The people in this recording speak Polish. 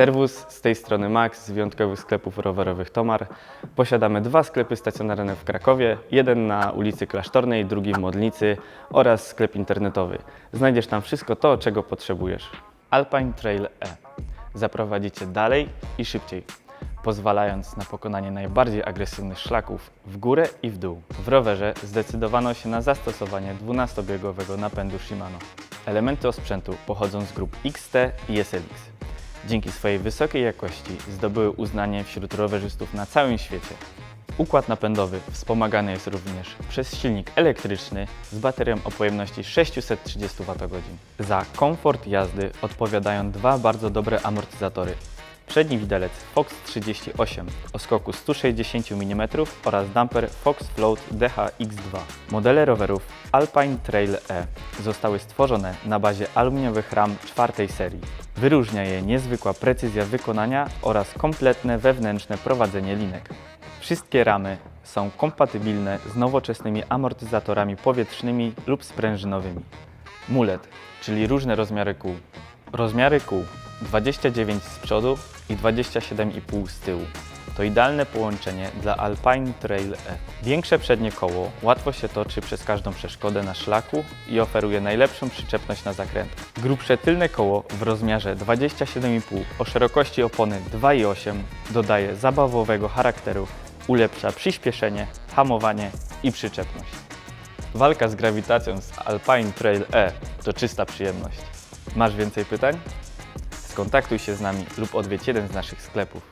Serwus, z tej strony Max z wyjątkowych sklepów rowerowych Tomar. Posiadamy dwa sklepy stacjonarne w Krakowie, jeden na ulicy Klasztornej, drugi w Modlnicy oraz sklep internetowy. Znajdziesz tam wszystko to, czego potrzebujesz. Alpine Trail E zaprowadzi Cię dalej i szybciej, pozwalając na pokonanie najbardziej agresywnych szlaków w górę i w dół. W rowerze zdecydowano się na zastosowanie 12-biegowego napędu Shimano. Elementy osprzętu pochodzą z grup XT i SLX. Dzięki swojej wysokiej jakości zdobyły uznanie wśród rowerzystów na całym świecie. Układ napędowy wspomagany jest również przez silnik elektryczny z baterią o pojemności 630 Wh. Za komfort jazdy odpowiadają dwa bardzo dobre amortyzatory. Przedni widelec Fox 38 o skoku 160 mm oraz damper Fox Float DHX2. Modele rowerów Alpine Trail E zostały stworzone na bazie aluminiowych ram czwartej serii. Wyróżnia je niezwykła precyzja wykonania oraz kompletne wewnętrzne prowadzenie linek. Wszystkie ramy są kompatybilne z nowoczesnymi amortyzatorami powietrznymi lub sprężynowymi. Mulet, czyli różne rozmiary kół. Rozmiary kół 29 z przodu i 27,5 z tyłu. To idealne połączenie dla Alpine Trail E. Większe przednie koło łatwo się toczy przez każdą przeszkodę na szlaku i oferuje najlepszą przyczepność na zakrętach. Grubsze tylne koło w rozmiarze 27,5 o szerokości opony 2,8 dodaje zabawowego charakteru, ulepsza przyspieszenie, hamowanie i przyczepność. Walka z grawitacją z Alpine Trail E to czysta przyjemność. Masz więcej pytań? Skontaktuj się z nami lub odwiedź jeden z naszych sklepów.